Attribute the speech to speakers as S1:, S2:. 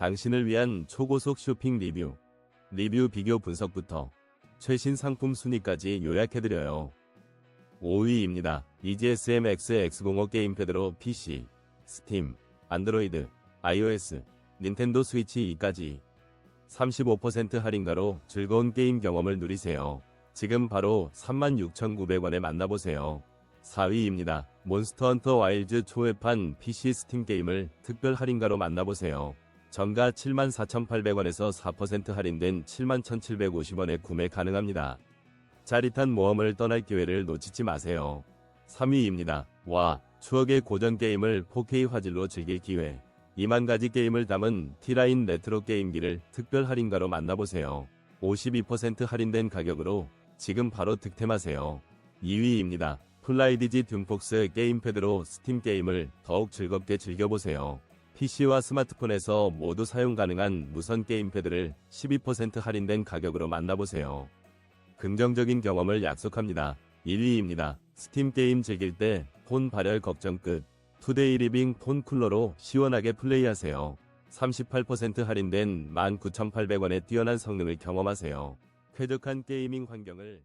S1: 당신을 위한 초고속 쇼핑 리뷰, 리뷰 비교 분석부터 최신 상품 순위까지 요약해드려요. 5위입니다. EGSM X-X05 게임패드로 PC, 스팀, 안드로이드, iOS, 닌텐도 스위치 2까지 35% 할인가로 즐거운 게임 경험을 누리세요. 지금 바로 36,900원에 만나보세요. 4위입니다. 몬스터 헌터 와일즈 초회판 PC 스팀 게임을 특별 할인가로 만나보세요. 정가 74,800원에서 4% 할인된 71,750원에 구매 가능합니다. 짜릿한 모험을 떠날 기회를 놓치지 마세요. 3위입니다. 와, 추억의 고전 게임을 4K 화질로 즐길 기회. 2만 가지 게임을 담은 T라인 레트로 게임기를 특별 할인가로 만나보세요. 52% 할인된 가격으로 지금 바로 득템하세요. 2위입니다. 플라이디지 둠폭스 게임패드로 스팀 게임을 더욱 즐겁게 즐겨보세요. PC와 스마트폰에서 모두 사용 가능한 무선 게임패드를 12% 할인된 가격으로 만나보세요. 긍정적인 경험을 약속합니다. 1위입니다. 스팀 게임 즐길 때 폰 발열 걱정 끝. 투데이 리빙 폰 쿨러로 시원하게 플레이하세요. 38% 할인된 19,800원의 뛰어난 성능을 경험하세요. 쾌적한 게이밍 환경을